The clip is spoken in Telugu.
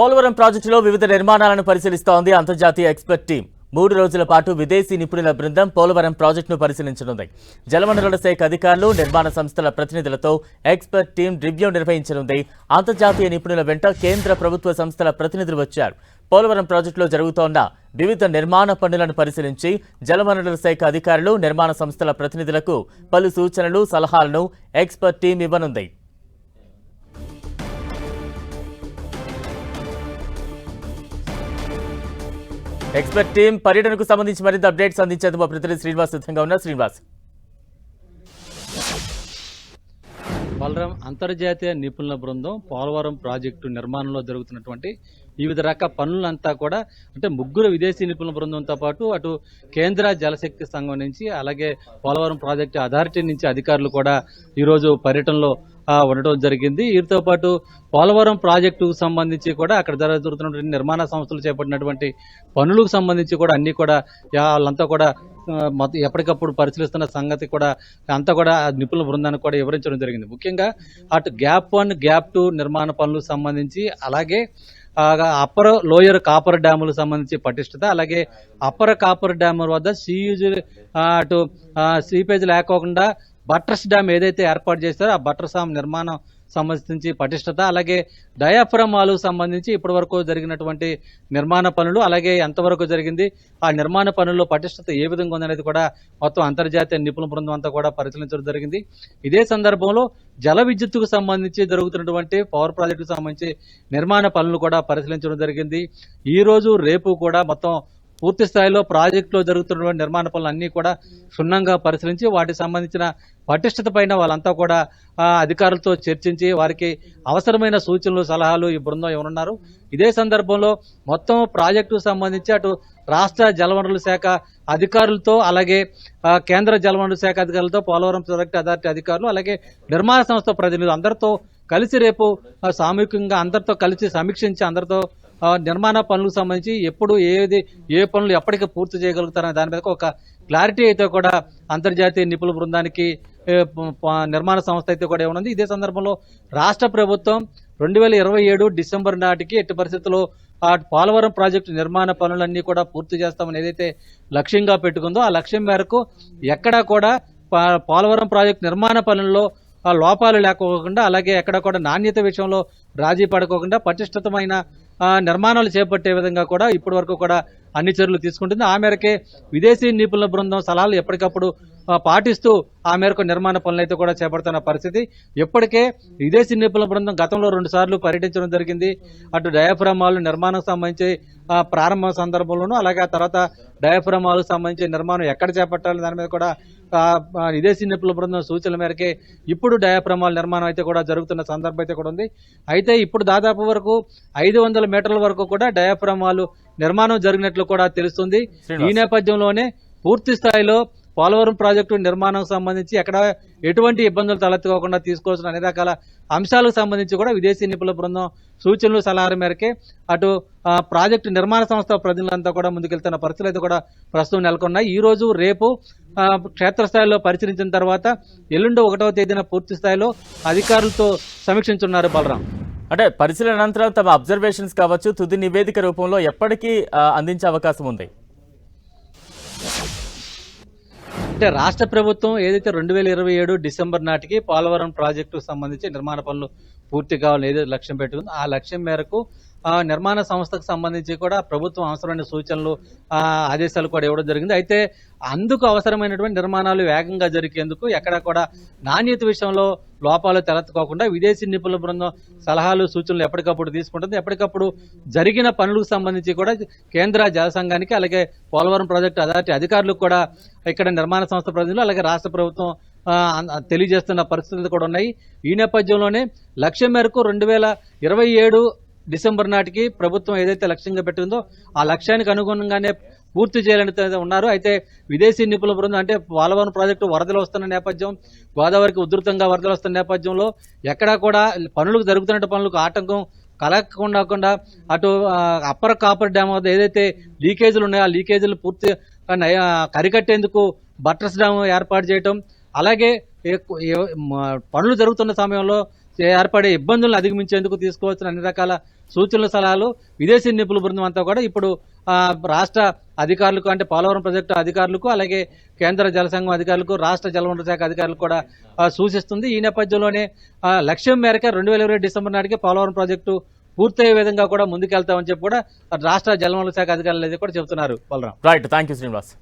పోలవరం ప్రాజెక్టులో వివిధ నిర్మాణాలను పరిశీలిస్తోంది అంతర్జాతీయ ఎక్స్పర్ట్ టీం. మూడు రోజుల పాటు విదేశీ నిపుణుల బృందం పోలవరం ప్రాజెక్టును పరిశీలించనుంది. జలవనరుల శాఖ అధికారులు నిర్మాణ సంస్థల ప్రతినిధులతో ఎక్స్పర్ట్ టీం రివ్యూ నిర్వహించనుంది. అంతర్జాతీయ నిపుణుల వెంట కేంద్ర ప్రభుత్వ సంస్థల ప్రతినిధులు వచ్చారు. పోలవరం ప్రాజెక్టులో జరుగుతోన్న వివిధ నిర్మాణ పనులను పరిశీలించి జలవనరుల శాఖ అధికారులు నిర్మాణ సంస్థల ప్రతినిధులకు పలు సూచనలు సలహాలను ఎక్స్పర్ట్ టీం ఇవ్వనుంది. ఎక్స్పర్ట్ టీం పర్యటనకు సంబంధించి మరింత అప్డేట్స్ అందించేందుకు మా ప్రతినిధి శ్రీనివాస్ సిద్ధంగా ఉన్నారు. శ్రీనివాస్. బలరాం అంతర్జాతీయ నిపుణుల బృందం పోలవరం ప్రాజెక్టు నిర్మాణంలో జరుగుతున్నటువంటి వివిధ రకాల పనులంతా కూడా అంటే ముగ్గురు విదేశీ నిపుణుల బృందంతో పాటు అటు కేంద్ర జలశక్తి సంఘం నుంచి అలాగే పోలవరం ప్రాజెక్టు అథారిటీ నుంచి అధికారులు కూడా ఈరోజు పర్యటనలో ఉండటం జరిగింది. వీరితో పాటు పోలవరం ప్రాజెక్టుకు సంబంధించి కూడా అక్కడ జరుగుతున్నటువంటి నిర్మాణ సంస్థలు చేపట్టినటువంటి పనులకు సంబంధించి కూడా అన్ని కూడా వాళ్ళంతా కూడా ఎప్పటికప్పుడు పరిశీలిస్తున్న సంగతి కూడా అంతా కూడా నిపుణుల బృందానికి కూడా వివరించడం జరిగింది. ముఖ్యంగా అటు గ్యాప్ వన్ గ్యాప్ టూ నిర్మాణ పనులకు సంబంధించి అలాగే అప్పర్ లోయర్ కాపర్ డ్యాములకు సంబంధించి పటిష్టత అలాగే అప్పర్ కాపర్ డ్యామ్ వద్ద సీయూజ్ అటు సీపేజ్ లేకోకుండా బట్రస్ డ్యామ్ ఏదైతే ఏర్పాటు చేస్తారో ఆ బట్రస్ డ్యామ్ నిర్మాణం సంబంధించి పటిష్టత అలాగే డయాఫ్రమాలకు సంబంధించి ఇప్పటి వరకు జరిగినటువంటి నిర్మాణ పనులు అలాగే ఎంతవరకు జరిగింది ఆ నిర్మాణ పనుల్లో పటిష్టత ఏ విధంగా ఉందనేది కూడా మొత్తం అంతర్జాతీయ నిపుణుల బృందం అంతా కూడా పరిశీలించడం జరిగింది. ఇదే సందర్భంలో జల విద్యుత్తుకు సంబంధించి జరుగుతున్నటువంటి పవర్ ప్రాజెక్టుకు సంబంధించి నిర్మాణ పనులు కూడా పరిశీలించడం జరిగింది. ఈ రోజు రేపు కూడా మొత్తం పూర్తి స్థాయిలో ప్రాజెక్టులో జరుగుతున్నటువంటి నిర్మాణ పనులన్నీ కూడా క్షుణ్ణంగా పరిశీలించి వాటికి సంబంధించిన పటిష్టత పైన వాళ్ళంతా కూడా అధికారులతో చర్చించి వారికి అవసరమైన సూచనలు సలహాలు ఈ బృందం ఇవ్వనున్నారు. ఇదే సందర్భంలో మొత్తం ప్రాజెక్టుకు సంబంధించి అటు రాష్ట్ర జలవనరుల శాఖ అధికారులతో అలాగే కేంద్ర జలవనరుల శాఖ అధికారులతో పోలవరం ప్రాజెక్టు అథారిటీ అధికారులు అలాగే నిర్మాణ సంస్థ ప్రతినిధులు అందరితో కలిసి రేపు సామూహికంగా అందరితో కలిసి సమీక్షించి అందరితో నిర్మాణ పనులకు సంబంధించి ఎప్పుడు ఏది ఏ పనులు ఎప్పటికి పూర్తి చేయగలుగుతారనే దాని మీద ఒక క్లారిటీ అయితే కూడా అంతర్జాతీయ నిపుణుల బృందానికి నిర్మాణ సంస్థ అయితే కూడా ఏమన్నది ఇదే సందర్భంలో రాష్ట్ర ప్రభుత్వం రెండు వేల ఇరవై ఏడు డిసెంబర్ నాటికి ఎట్టి పరిస్థితుల్లో ఆ పోలవరం ప్రాజెక్టు నిర్మాణ పనులన్నీ కూడా పూర్తి చేస్తామని ఏదైతే లక్ష్యంగా పెట్టుకుందో ఆ లక్ష్యం మేరకు ఎక్కడా కూడా పా- పోలవరం ప్రాజెక్టు నిర్మాణ పనుల్లో ఆ లోపాలు లేకోకుండా అలాగే ఎక్కడ కూడా నాణ్యత విషయంలో రాజీ పడుకోకుండా పటిష్టతమైన నిర్మాణాలు చేపట్టే విధంగా కూడా ఇప్పటి వరకు కూడా అన్ని చర్యలు తీసుకుంటుంది. ఆ మేరకే విదేశీ నిపుణుల బృందం సలహాలు ఎప్పటికప్పుడు పాటిస్తూ ఆ మేరకు నిర్మాణ పనులు అయితే కూడా చేపడుతున్న పరిస్థితి. ఇప్పటికే విదేశీ నిపుణుల బృందం గతంలో రెండు సార్లు పర్యటించడం జరిగింది. అటు డయాఫ్రామాలు నిర్మాణం సంబంధించి ప్రారంభ సందర్భంలోనూ అలాగే ఆ తర్వాత డయాఫ్రామాలకు సంబంధించి నిర్మాణం ఎక్కడ చేపట్టాలి దాని మీద కూడా విదేశీ నిపుణుల బృందం సూచనల మేరకే ఇప్పుడు డయాఫ్రామాల నిర్మాణం అయితే కూడా జరుగుతున్న సందర్భం అయితే కూడా ఉంది. అయితే ఇప్పుడు దాదాపు వరకు ఐదు వందల మీటర్ల వరకు కూడా డయాఫ్రామాలు నిర్మాణం జరిగినట్లు కూడా తెలుస్తుంది. ఈ. నేపథ్యంలోనే పూర్తి స్థాయిలో పోలవరం ప్రాజెక్టు నిర్మాణం సంబంధించి ఎక్కడ ఎటువంటి ఇబ్బందులు తలెత్తుకోకుండా తీసుకోవాల్సిన అన్ని రకాల అంశాలకు సంబంధించి కూడా విదేశీ నిపుణుల బృందం సూచనలు సలహాల మేరకే అటు ప్రాజెక్టు నిర్మాణ సంస్థ ప్రతినిధులంతా కూడా ముందుకెళ్తున్న పరిస్థితులు అయితే కూడా ప్రస్తుతం నెలకొన్నాయి. ఈ రోజు రేపు క్షేత్రస్థాయిలో పరిశీలించిన తర్వాత ఎల్లుండి ఒకటవ తేదీన పూర్తి స్థాయిలో అధికారులతో సమీక్షించున్నారు బలరాం. అంటే పరిశీలన అనంతరం తమ అబ్జర్వేషన్స్ కావచ్చు తుది నివేదిక రూపంలో ఎప్పటికీ అందించే అవకాశం ఉంది. అంటే రాష్ట్ర ప్రభుత్వం ఏదైతే రెండు వేల ఇరవై ఏడు డిసెంబర్ నాటికి పోలవరం ప్రాజెక్టుకు సంబంధించి నిర్మాణ పనులు పూర్తి కావాలని ఏదైతే లక్ష్యం పెట్టుకుందో ఆ లక్ష్యం మేరకు నిర్మాణ సంస్థకు సంబంధించి కూడా ప్రభుత్వం అవసరమైన సూచనలు ఆదేశాలు కూడా ఇవ్వడం జరిగింది. అయితే అందుకు అవసరమైనటువంటి నిర్మాణాలు వేగంగా జరిగేందుకు ఎక్కడ కూడా నాణ్యత విషయంలో లోపాలు తలెత్తుకోకుండా విదేశీ నిపుణుల బృందం సలహాలు సూచనలు ఎప్పటికప్పుడు తీసుకుంటుంది. ఎప్పటికప్పుడు జరిగిన పనులకు సంబంధించి కూడా కేంద్ర జల సంఘానికి అలాగే పోలవరం ప్రాజెక్టు అథారిటీ అధికారులకు కూడా ఇక్కడ నిర్మాణ సంస్థ ప్రతినిధులు అలాగే రాష్ట్ర ప్రభుత్వం తెలియజేస్తున్న పరిస్థితులు కూడా ఉన్నాయి. ఈ నేపథ్యంలోనే లక్ష్యం మేరకు రెండు వేల ఇరవై ఏడు డిసెంబర్ నాటికి ప్రభుత్వం ఏదైతే లక్ష్యంగా పెట్టిందో ఆ లక్ష్యానికి అనుగుణంగానే పూర్తి చేయాలని ఉన్నారు. అయితే విదేశీ నిపుణుల బృందం అంటే పోలవరం ప్రాజెక్టు వరదలు వస్తున్న నేపథ్యం గోదావరికి ఉధృతంగా వరదలు వస్తున్న నేపథ్యంలో ఎక్కడా కూడా పనులకు జరుగుతున్న పనులకు ఆటంకం కలగకుండా అటు అప్పర్ కాపర్ డ్యామ్ వద్ద ఏదైతే లీకేజీలు ఉన్నాయో ఆ లీకేజీలు పూర్తి కరికట్టేందుకు బట్రస్ డ్యామ్ ఏర్పాటు చేయటం అలాగే పనులు జరుగుతున్న సమయంలో ఏర్పడే ఇబ్బందులను అధిగమించేందుకు తీసుకోవాల్సిన అన్ని రకాల సూచనల సలహాలు విదేశీ నిపుణుల బృందం అంతా కూడా ఇప్పుడు రాష్ట్ర అధికారులకు అంటే పోలవరం ప్రాజెక్టు అధికారులకు అలాగే కేంద్ర జల సంఘం అధికారులకు రాష్ట్ర జలవనరుల శాఖ అధికారులకు కూడా సూచిస్తుంది. ఈ నేపథ్యంలోనే లక్ష్యం మేరకు రెండు వేల ఇరవై డిసెంబర్ నాటికి పోలవరం ప్రాజెక్టు పూర్తయ్యే విధంగా కూడా ముందుకెళ్తామని చెప్పి కూడా రాష్ట్ర జలవనరుల శాఖ అధికారులు అయితే కూడా చెబుతున్నారు. Balram right thank you Srinivas